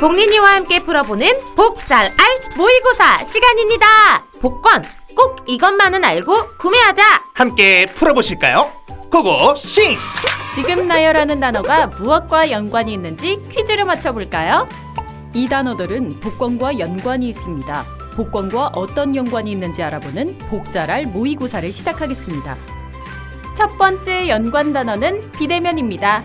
복린이와 함께 풀어보는 복잘 알 모의고사 시간입니다. 복권 꼭 이것만은 알고 구매하자. 함께 풀어보실까요? 고고 싱! 지금 나열하는 단어가 무엇과 연관이 있는지 퀴즈를 맞춰볼까요? 이 단어들은 복권과 연관이 있습니다. 복권과 어떤 연관이 있는지 알아보는 복자랄 모의고사를 시작하겠습니다. 첫 번째 연관 단어는 비대면입니다.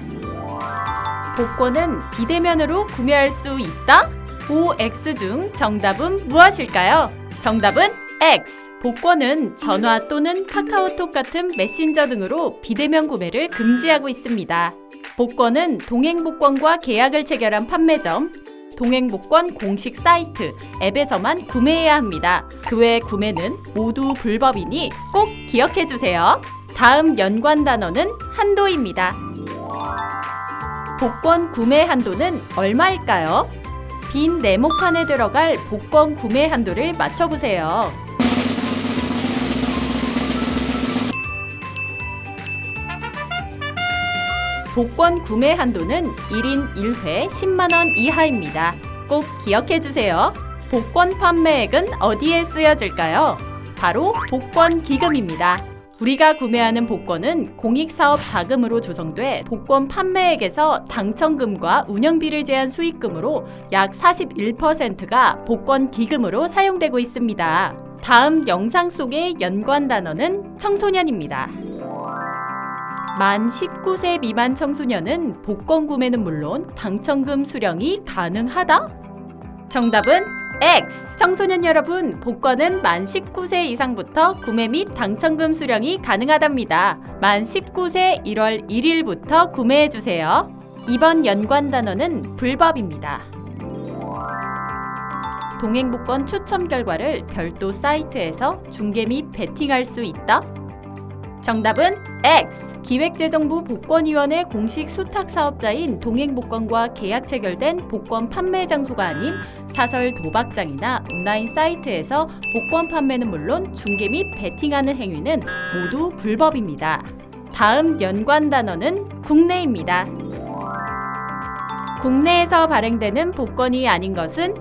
복권은 비대면으로 구매할 수 있다? OX 중 정답은 무엇일까요? 정답은 X. 복권은 전화 또는 카카오톡 같은 메신저 등으로 비대면 구매를 금지하고 있습니다. 복권은 동행복권과 계약을 체결한 판매점, 동행복권 공식 사이트, 앱에서만 구매해야 합니다. 그 외 구매는 모두 불법이니 꼭 기억해 주세요. 다음 연관 단어는 한도입니다. 복권 구매 한도는 얼마일까요? 빈 네모칸에 들어갈 복권 구매 한도를 맞춰보세요. 복권 구매 한도는 1인 1회 10만원 이하입니다. 꼭 기억해 주세요. 복권 판매액은 어디에 쓰여질까요? 바로 복권 기금입니다. 우리가 구매하는 복권은 공익사업 자금으로 조성돼 복권 판매액에서 당첨금과 운영비를 제한 수익금으로 약 41%가 복권 기금으로 사용되고 있습니다. 다음 영상 속의 연관 단어는 청소년입니다. 만 19세 미만 청소년은 복권 구매는 물론 당첨금 수령이 가능하다? 정답은 X. 청소년 여러분, 복권은 만 19세 이상부터 구매 및 당첨금 수령이 가능하답니다. 만 19세 1월 1일부터 구매해 주세요. 이번 연관 단어는 불법입니다. 동행복권 추첨 결과를 별도 사이트에서 중계 및 베팅할 수 있다? 정답은 X. 기획재정부 복권위원회 공식 수탁 사업자인 동행복권과 계약 체결된 복권 판매 장소가 아닌 사설 도박장이나 온라인 사이트에서 복권 판매는 물론 중개 및 베팅하는 행위는 모두 불법입니다. 다음 연관 단어는 국내입니다. 국내에서 발행되는 복권이 아닌 것은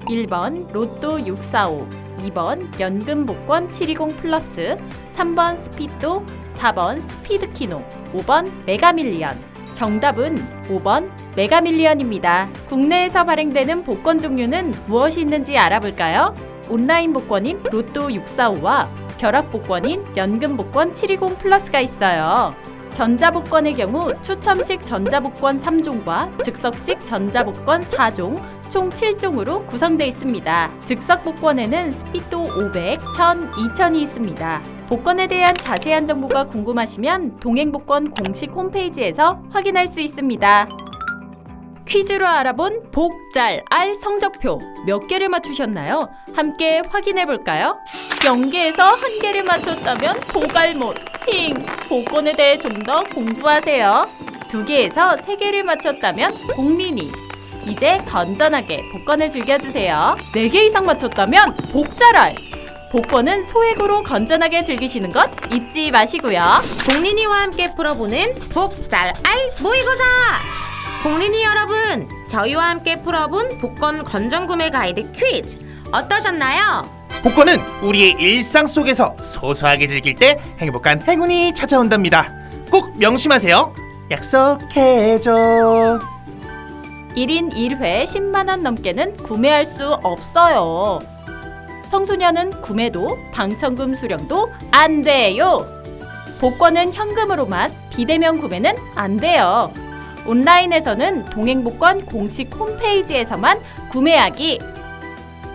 1번 로또 645, 2번 연금 복권 720 플러스, 3번 스피또, 4번 스피드키노, 5번 메가밀리언. 정답은 5번 메가밀리언입니다. 국내에서 발행되는 복권 종류는 무엇이 있는지 알아볼까요? 온라인 복권인 로또 645와 결합 복권인 연금 복권 720 플러스가 있어요. 전자복권의 경우 추첨식 전자복권 3종과 즉석식 전자복권 4종, 총 7종으로 구성되어 있습니다. 즉석 복권에는 스피또 500, 1000, 2000이 있습니다. 복권에 대한 자세한 정보가 궁금하시면 동행복권 공식 홈페이지에서 확인할 수 있습니다. 퀴즈로 알아본 복잘 알 성적표 몇 개를 맞추셨나요? 함께 확인해 볼까요? 0개에서 한 개를 맞췄다면 보갈못 힝 복권에 대해 좀 더 공부하세요. 2개에서 3개를 맞췄다면 복민이 이제 건전하게 복권을 즐겨주세요. 4개 이상 맞췄다면 복잘알 복권은 소액으로 건전하게 즐기시는 것 잊지 마시고요. 복린이와 함께 풀어보는 복잘 알 모의고사. 복린이 여러분, 저희와 함께 풀어본 복권 건전 구매 가이드 퀴즈 어떠셨나요? 복권은 우리의 일상 속에서 소소하게 즐길 때 행복한 행운이 찾아온답니다. 꼭 명심하세요. 약속해줘. 1인 1회 10만 원 넘게는 구매할 수 없어요. 청소년은 구매도 당첨금 수령도 안 돼요. 복권은 현금으로만 비대면 구매는 안 돼요. 온라인에서는 동행복권 공식 홈페이지에서만 구매하기.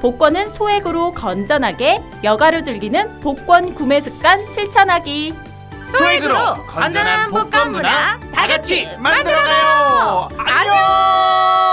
복권은 소액으로 건전하게 여가로 즐기는 복권 구매 습관 실천하기. 소액으로 건전한 복권 문화 다 같이 만들어가요. 안녕.